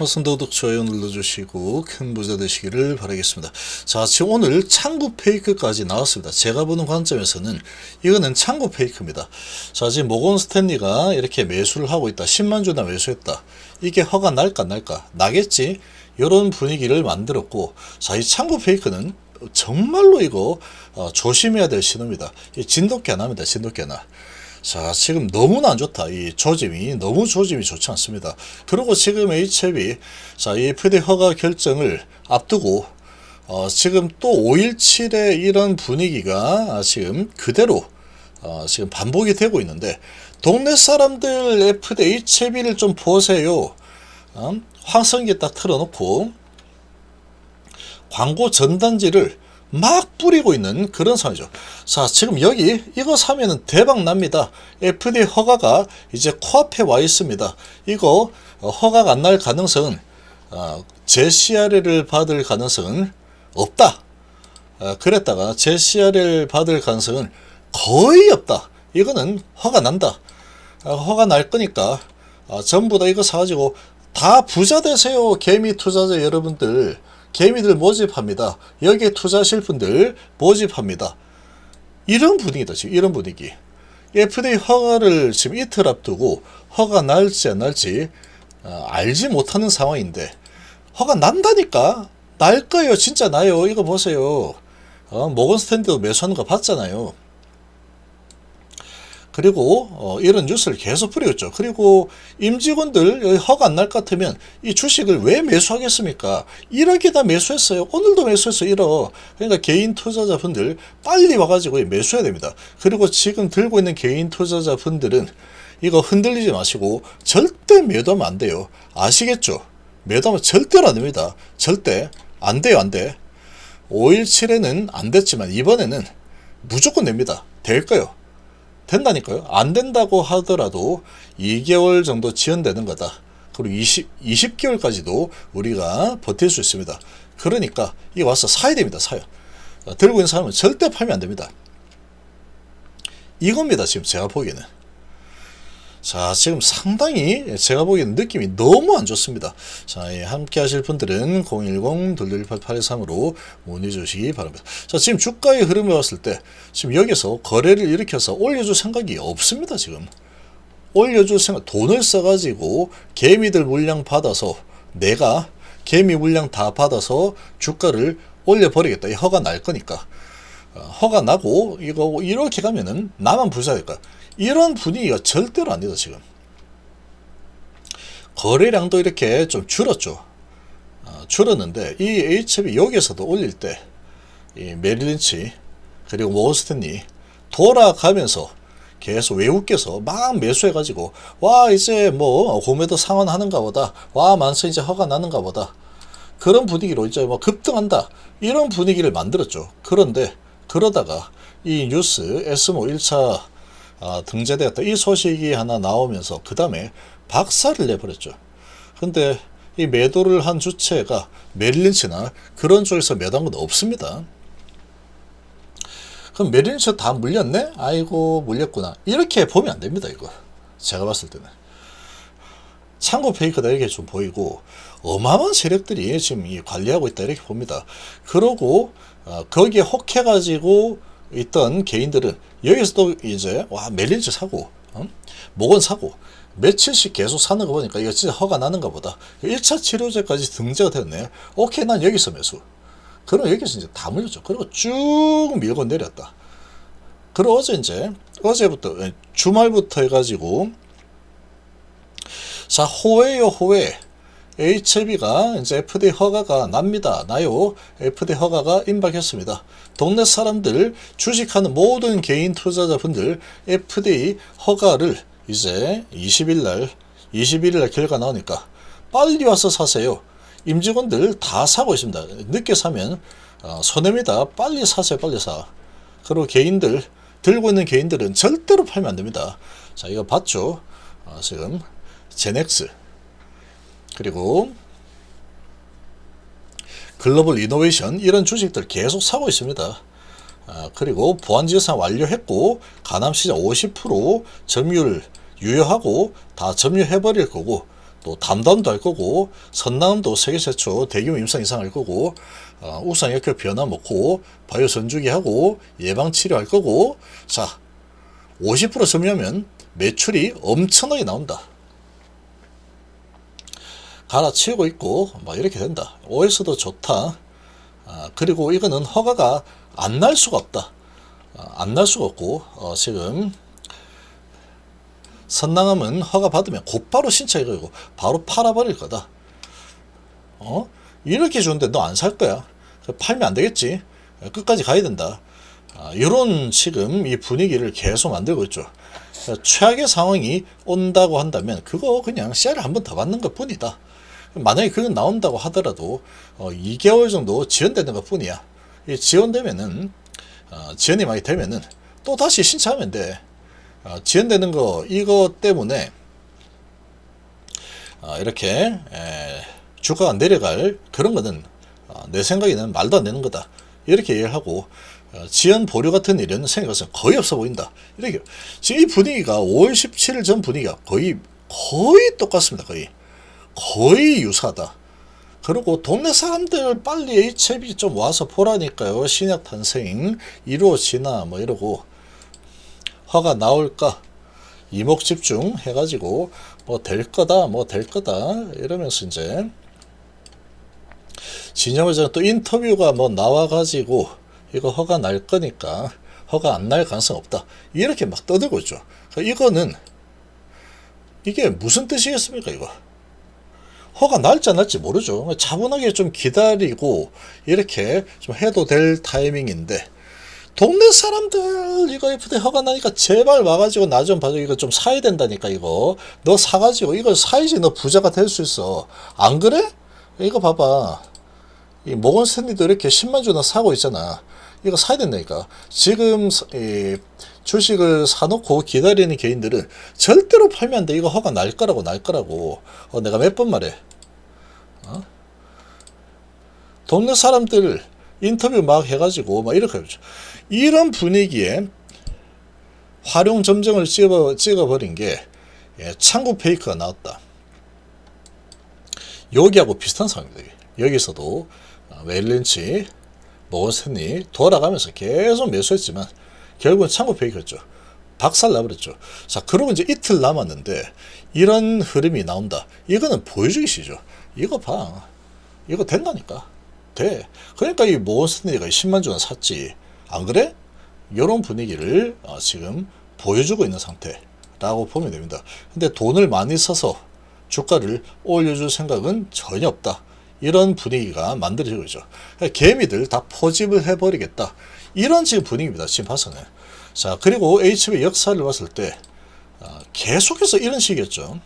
허선도독 좋아요 눌러주시고 큰 부자 되시기를 바라겠습니다. 자, 지금 오늘 창구 페이크까지 나왔습니다. 제가 보는 관점에서는 이거는 창구 페이크입니다. 자, 지금 모건 스탠리가 이렇게 매수를 하고 있다. 10만 주나 매수했다. 이게 허가 날까 날까? 나겠지? 이런 분위기를 만들었고, 자, 이 창구 페이크는 정말로 이거 어, 조심해야 될 신호입니다. 이 진돗개 하나입니다. 진돗개 하나. 자, 지금 너무나 안 좋다. 이 조짐이, 너무 조짐이 좋지 않습니다. 그리고 지금 HF이, 자, 이 FD 허가 결정을 앞두고, 어, 지금 또 5.17의 이런 분위기가 지금 그대로, 어, 지금 반복이 되고 있는데, 동네 사람들 FD HF를 좀 보세요. 어? 황성기 딱 틀어놓고, 광고 전단지를 막 뿌리고 있는 그런 상황이죠. 자, 지금 여기 이거 사면은 대박 납니다. FD 허가가 이제 코앞에 와 있습니다. 이거 어, 허가가 안 날 가능성은 어, JCR을 받을 가능성은 없다. 어, 그랬다가 JCR을 받을 가능성은 거의 없다. 이거는 허가 난다. 어, 허가 날 거니까 어, 전부 다 이거 사가지고 다 부자 되세요. 개미 투자자 여러분들. 개미들 모집합니다. 여기에 투자하실 분들 모집합니다. 이런 분위기다, 지금 이런 분위기. FDA 허가를 지금 이틀 앞두고 허가 날지 안 날지 어, 알지 못하는 상황인데 허가 난다니까 날 거예요 진짜 나요 이거 보세요 어, 모건 스탠드도 매수하는 거 봤잖아요 그리고 어, 이런 뉴스를 계속 뿌리겠죠. 그리고 임직원들 허가 안 날 것 같으면 이 주식을 왜 매수하겠습니까? 1억이나 매수했어요. 오늘도 매수했어요. 1억. 그러니까 개인 투자자분들 빨리 와가지고 매수해야 됩니다. 그리고 지금 들고 있는 개인 투자자분들은 이거 흔들리지 마시고 절대 매도하면 안 돼요. 아시겠죠? 매도하면 절대로 안 됩니다. 절대 안 돼요. 안 돼. 517에는 안 됐지만 이번에는 무조건 냅니다. 될 거요. 된다니까요. 안 된다고 하더라도 2개월 정도 지연되는 거다. 그리고 20, 20개월까지도 우리가 버틸 수 있습니다. 그러니까 이 와서 사야 됩니다. 사요. 어, 들고 있는 사람은 절대 팔면 안 됩니다. 이겁니다. 지금 제가 보기에는. 자, 지금 상당히 제가 보기에는 느낌이 너무 안 좋습니다. 자, 예, 함께 하실 분들은 010-218-8283으로 문의 주시기 바랍니다. 자, 지금 주가의 흐름을 봤을 때, 지금 여기서 거래를 일으켜서 올려줄 생각이 없습니다, 지금. 올려줄 생각, 돈을 써가지고 개미들 물량 받아서 내가 개미 물량 다 받아서 주가를 올려버리겠다. 이 허가 날 거니까. 어, 허가 나고 이거 이렇게 가면은 나만 거야. 이런 분위기가 절대로 아니다 지금. 거래량도 이렇게 좀 줄었죠. 어, 줄었는데 이 HB 여기서도 올릴 때 이 메릴린치 그리고 모스탠이 돌아가면서 계속 외국께서 막 매수해가지고 와 이제 뭐 고매도 상환하는가 보다 와 만서 이제 허가 나는가 보다 그런 분위기로 이제 뭐 급등한다 이런 분위기를 만들었죠. 그런데 그러다가 이 뉴스 에스모 1차 아, 등재되었다 이 소식이 하나 나오면서 그 다음에 박살을 내버렸죠. 근데 이 매도를 한 주체가 메릴린치나 그런 쪽에서 매도한 건 없습니다. 그럼 메릴린치 다 물렸네? 아이고 물렸구나. 이렇게 보면 안 됩니다 이거. 제가 봤을 때는. 창고 페이크다 이렇게 좀 보이고 어마어마한 세력들이 지금 이 관리하고 있다 이렇게 봅니다. 그러고 어, 거기에 혹해가지고 있던 개인들은 여기서도 이제 와 멜린즈 사고 어? 목원 사고 며칠씩 계속 사는 거 보니까 이거 진짜 허가 나는가 보다 1차 치료제까지 등재가 됐네 오케이 난 여기서 매수 그럼 여기서 이제 다 물렸죠 그리고 쭉 밀고 내렸다 그리고 어제 이제 어제부터 예, 주말부터 해가지고 자 호외요 호외 HLB가 이제 FDA 허가가 납니다. 나요. FDA 허가가 임박했습니다. 동네 사람들 주식하는 모든 개인 투자자분들 FDA 허가를 이제 20일 날 21일 날 결과 나오니까 빨리 와서 사세요. 임직원들 다 사고 있습니다. 늦게 사면 어, 손해입니다. 빨리 사세요. 빨리 사. 그리고 개인들 들고 있는 개인들은 절대로 팔면 안 됩니다. 자 이거 봤죠? 어, 지금 제넥스 그리고 글로벌 이노베이션 이런 주식들 계속 사고 있습니다. 아, 그리고 보안지산 완료했고 가남시장 50% 점유율 유효하고 다 점유해버릴 거고 또 담담도 할 거고 선남도 세계 최초 대규모 임상 이상할 거고 어, 우상역학 변화 먹고 바이오 선주기 하고 예방 치료할 거고 자 50% 점유하면 매출이 엄청나게 나온다. 갈아치우고 있고 막 이렇게 된다. OS도 좋다. 아, 그리고 이거는 허가가 안 날 수가 없다. 아, 안날 수가 없고 어, 지금 선낭함은 허가 받으면 곧바로 신청해 가지고 바로 팔아버릴 거다. 어? 이렇게 좋은데 너 안 살 거야. 팔면 안 되겠지. 끝까지 가야 된다. 아, 이런 지금 이 분위기를 계속 만들고 있죠. 최악의 상황이 온다고 한다면 그거 그냥 씨알을 한 번 더 받는 것 뿐이다. 만약에 그건 나온다고 하더라도 어, 2개월 정도 지연되는 것 뿐이야. 이 지연되면은 어, 지연이 많이 되면은 또 다시 신청하면 돼. 어, 지연되는 거 이거 때문에 어, 이렇게 에, 주가가 내려갈 그런 거는 어, 내 생각에는 말도 안 되는 거다. 이렇게 얘기를 하고 어, 지연 보류 같은 일은 생각해서 거의 없어 보인다. 이렇게 지금 이 분위기가 5월 17일 전 분위기가 거의 거의 똑같습니다. 거의 거의 유사하다. 그리고 동네 사람들 빨리 HIV 좀 와서 보라니까요. 신약 탄생 이루어지나 뭐 이러고 허가 나올까 이목 집중 해가지고 뭐 될 거다 뭐 될 거다 이러면서 이제 진영을 또 인터뷰가 뭐 나와가지고 이거 허가 날 거니까 허가 안 날 가능성 없다 이렇게 막 떠들고 있죠. 이거는 이게 무슨 뜻이겠습니까 이거? 허가 날지 안 날지 모르죠. 차분하게 좀 기다리고 이렇게 좀 해도 될 타이밍인데 동네 사람들 이거 FD 허가 나니까 제발 와가지고 나 좀 봐줘. 이거 좀 사야 된다니까 이거. 너 사가지고 이거 사야지 너 부자가 될 수 있어. 안 그래? 이거 봐봐. 이 모건 스탠리도 이렇게 10만 주나 사고 있잖아 이거 사야 된다니까 지금 이 주식을 사놓고 기다리는 개인들은 절대로 팔면 안 돼. 이거 허가 날 거라고 날 거라고. 어, 내가 몇 번 말해. 어? 동네 사람들 인터뷰 막 해가지고 막 이렇게 하죠. 이런 분위기에 활용 점정을 찍어, 찍어버린 게 예, 창구 페이크가 나왔다. 여기하고 비슷한 상황입니다. 여기서도 웰린치, 모건스탠리 돌아가면서 계속 매수했지만 결국은 창고 페이크였죠. 박살 나버렸죠. 자, 그러고 이제 이틀 남았는데 이런 흐름이 나온다. 이거는 보여주기 시죠. 이거 봐. 이거 된다니까. 돼. 그러니까 이 모건스탠리가 10만 주원 샀지. 안 그래? 이런 분위기를 어, 지금 보여주고 있는 상태라고 보면 됩니다. 근데 돈을 많이 써서 주가를 올려줄 생각은 전혀 없다. 이런 분위기가 만들어지고 있죠. 개미들 다 포집을 해버리겠다. 이런 지금 분위기입니다. 지금 봐서는. 자, 그리고 HB 역사를 봤을 때 어, 계속해서 이런 식이었죠.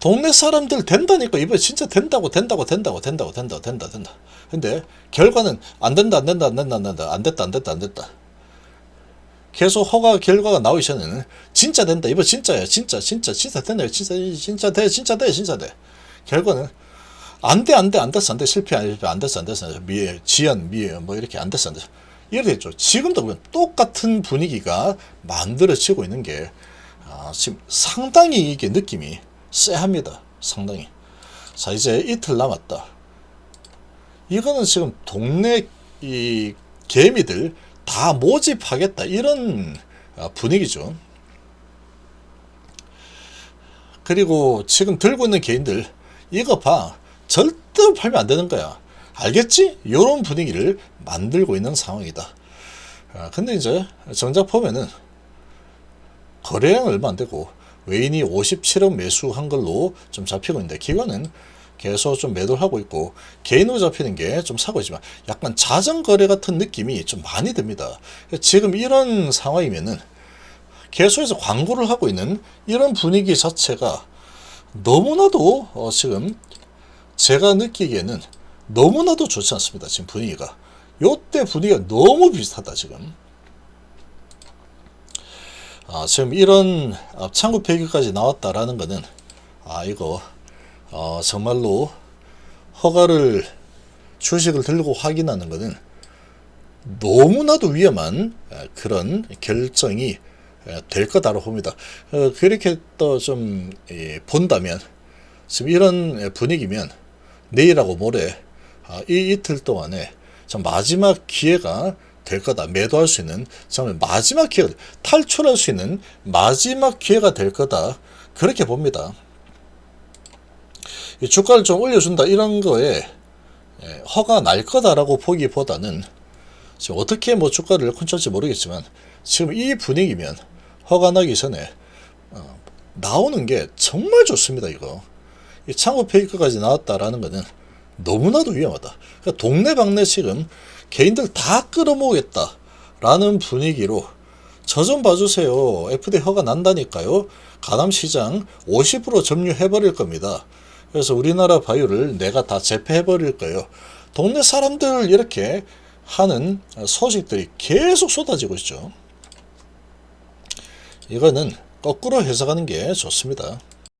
동네 사람들 된다니까 이번에 진짜 된다고 된다고 된다고 된다고 된다고 된다 된다. 근데 결과는 안 된다 안 된다 안 된다 안 된다 안 됐다 안 됐다 안 됐다. 계속 허가 결과가 나오기 전에는 진짜 된다 이번 진짜야 진짜 진짜 진짜 된다 진짜 진짜 돼 진짜 돼 진짜 돼. 결과는 안 돼 안 돼 안 됐어 안 돼 실패 안 실패 안 됐어 안 됐어 미 지연 미뭐 이렇게 안 됐어 안 됐어. 이렇게 됐죠. 지금도 보면 똑같은 분위기가 만들어지고 있는 게 아, 지금 상당히 이게 느낌이 쎄합니다. 상당히. 자 이제 이틀 남았다. 이거는 지금 동네 이 개미들 다 모집하겠다 이런 아, 분위기죠. 그리고 지금 들고 있는 개인들 이거 봐 절대 팔면 안 되는 거야. 알겠지? 이런 분위기를 만들고 있는 상황이다. 아, 근데 이제 정작 보면은 거래량 얼마 안 되고 외인이 57억 매수한 걸로 좀 잡히고 있는데 기관은 계속 좀 매도를 하고 있고 개인으로 잡히는 게 좀 사고 있지만 약간 자전거래 같은 느낌이 좀 많이 듭니다. 지금 이런 상황이면은 계속해서 광고를 하고 있는 이런 분위기 자체가 너무나도 어 지금 제가 느끼기에는 너무나도 좋지 않습니다. 지금 분위기가. 요때 분위기가 너무 비슷하다, 지금. 아, 지금 이런 창구 폐기까지 나왔다라는 거는, 아, 이거, 어, 정말로 허가를, 주식을 들고 확인하는 거는 너무나도 위험한 그런 결정이 예, 될 거다라고 봅니다. 어, 그렇게 또 좀 본다면 지금 이런 예, 분위기면 내일하고 모레 아, 이 이틀 동안에 참 마지막 기회가 될 거다. 매도할 수 있는 정말 마지막 기회, 탈출할 수 있는 마지막 기회가 될 거다. 그렇게 봅니다. 이 주가를 좀 올려준다 이런 거에 예, 허가 날 거다라고 보기보다는 지금 어떻게 뭐 주가를 컨트롤할지 모르겠지만 지금 이 분위기면 허가 나기 전에 어, 나오는 게 정말 좋습니다 이거 이 창고 페이크까지 나왔다라는 거는 너무나도 위험하다. 그러니까 동네방네 지금 개인들 다 끌어모으겠다라는 분위기로 저 좀 봐주세요. FD 허가 난다니까요. 가남시장 50% 점유해버릴 겁니다. 그래서 우리나라 바이오를 내가 다 제패해버릴 거예요. 동네 사람들 이렇게 하는 소식들이 계속 쏟아지고 있죠. 이거는 거꾸로 해석하는 게 좋습니다.